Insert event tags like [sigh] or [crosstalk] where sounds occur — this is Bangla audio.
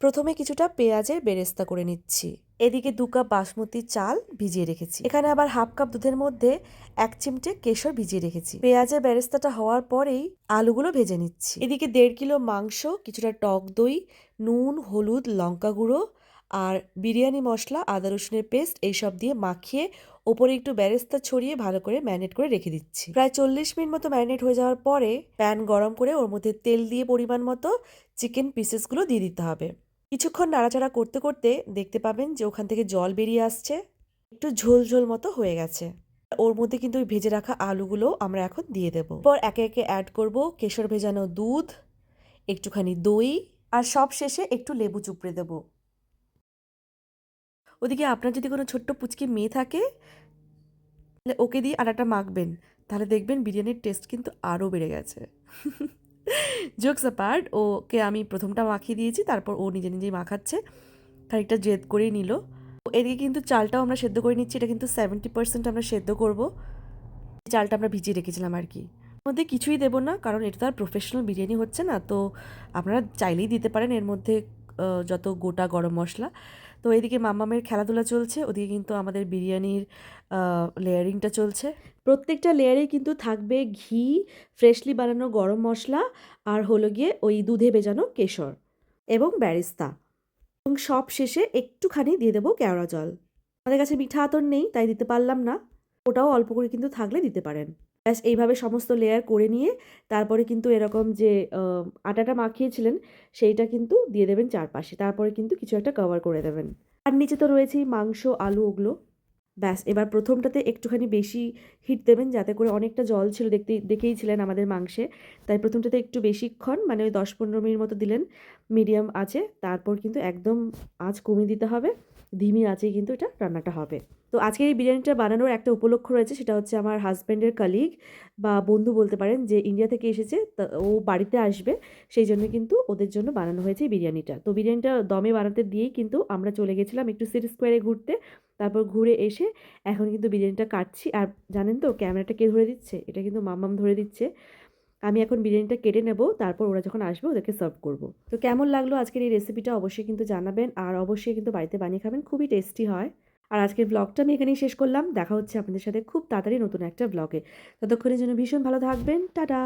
প্রথমে কিছুটা পেঁয়াজের বেরেস্তা করে নিচ্ছি। এদিকে দু কাপ বাসমতি চাল ভিজিয়ে রেখেছি। এখানে আবার হাফ কাপ দুধের মধ্যে এক চিমটে কেশর ভিজিয়ে রেখেছি। পেঁয়াজের বেরেস্তাটা হওয়ার পরেই আলুগুলো ভেজে নিচ্ছি। এদিকে দেড় কিলো মাংস, কিছুটা টক দই, নুন, হলুদ, লঙ্কা গুঁড়ো আর বিরিয়ানি মশলা, আদা রসুনের পেস্ট এইসব দিয়ে মাখিয়ে ওপরে একটু বেরেস্তা ছড়িয়ে ভালো করে ম্যারিনেট করে রেখে দিচ্ছি। প্রায় চল্লিশ মিনিট মতো ম্যারিনেট হয়ে যাওয়ার পরে প্যান গরম করে ওর মধ্যে তেল দিয়ে পরিমাণ মতো চিকেন পিসেসগুলো দিয়ে দিতে হবে। কিছুক্ষণ নাড়াচাড়া করতে করতে দেখতে পাবেন যে ওখান থেকে জল বেরিয়ে আসছে। একটু ঝোল ঝোল মতো হয়ে গেছে। ওর মধ্যে কিন্তু ওই ভেজে রাখা আলুগুলো আমরা এখন দিয়ে দেবো। পর একে একে অ্যাড করব কেশর ভেজানো দুধ, একটুখানি দই, আর সব শেষে একটু লেবু চুপড়ে দেবো। ওদিকে আপনার যদি কোনো ছোট্ট পুচকি মেয়ে থাকে, তাহলে ওকে দিয়ে আটাটা মাখবেন। তাহলে দেখবেন বিরিয়ানির টেস্ট কিন্তু আরও বেড়ে গেছে। [laughs] জোকস অ্যাপার্ট ওকে আমি প্রথমটা মাখিয়ে দিয়েছি, তারপর ও নিজে নিজেই মাখাচ্ছে। খানিকটা জেদ করেই নিল। এদিকে কিন্তু চালটাও আমরা সেদ্ধ করে নিচ্ছি, এটা কিন্তু সেভেন্টি পার্সেন্ট আমরা সেদ্ধ করব। চালটা আমরা ভিজিয়ে রেখেছিলাম আর কি। মধ্যে কিছুই দেবো না, কারণ এটা তো আর প্রফেশনাল বিরিয়ানি হচ্ছে না, তো আপনারা চাইলেই দিতে পারেন। এর মধ্যে যত গোটা গরম মশলা তো এদিকে মাম্মামের খেলাধুলা চলছে, ওদিকে কিন্তু আমাদের বিরিয়ানির লেয়ারিংটা চলছে। প্রত্যেকটা লেয়ারে কিন্তু থাকবে ঘি ফ্রেশলি বানানো গরম মশলা আর হলো গিয়ে ওই দুধে ভেজানো কেশর এবং ব্যারিস্তা। এবং সব শেষে একটুখানি দিয়ে দেবো কেওড়া জল। আমাদের কাছে মিঠা আতর নেই, তাই দিতে পারলাম না। ওটাও অল্প করে কিন্তু থাকলে দিতে পারেন। ব্যাস এইভাবে সমস্ত লেয়ার করে নিয়ে তারপরে কিন্তু এরকম যে আটাটা মাখিয়েছিলেন সেইটা কিন্তু দিয়ে দেবেন চারপাশে। তারপরে কিন্তু কিছু একটা কভার করে দেবেন। আর নিচে তো রয়েছেই মাংস, আলু, ওগুলো। ব্যাস, এবার প্রথমটাতে একটুখানি বেশি হিট দেবেন যাতে করে অনেকটা জল ছিল দেখতে দেখেই ছিলেন আমাদের মাংসে। তাই প্রথমটাতে একটু বেশিক্ষণ মানে ওই দশ পনেরো মিনিট মতো দিলেন মিডিয়াম আছে। তারপর কিন্তু একদম আঁচ কমিয়ে দিতে হবে। ধিমি আঁচেই কিন্তু এটা রান্নাটা হবে। তো আজকের এই বিরিয়ানিটা বানানোর একটা উপলক্ষ রয়েছে, সেটা হচ্ছে আমার হাজব্যান্ডের কালিগ বা বন্ধু বলতে পারেন যে ইন্ডিয়া থেকে এসেছে ও বাড়িতে আসবে, সেই জন্য কিন্তু ওদের জন্য বানানো হয়েছে এই বিরিয়ানিটা। তো বিরিয়ানিটা দমে বানাতে দিয়েই কিন্তু আমরা চলে গেছিলাম একটু সিটি স্কোয়ারে ঘুরতে, তারপর ঘুরে এসে এখন কিন্তু বিরিয়ানিটা কাটছি। আর জানেন তো, ক্যামেরাটা কে ধরে দিচ্ছে? এটা কিন্তু মাম্মাম ধরে দিচ্ছে। আমি এখন বিরিয়ানিটা কেটে নেব, তারপর ওরা যখন আসবে ওদেরকে সার্ভ করব। তো কেমন লাগল আজকের এই রেসিপিটা অবশ্যই কিন্তু জানাবেন আর অবশ্যই কিন্তু বাড়িতে বানিয়ে খাবেন, খুবই টেস্টি হয়। আর আজকের ব্লগটা আমি এখানেই শেষ করলাম, দেখা হচ্ছে আপনাদের সাথে খুব তাড়াতাড়ি নতুন একটা ব্লগে ততক্ষণের জন্য ভীষণ ভালো থাকবেন, টাটা!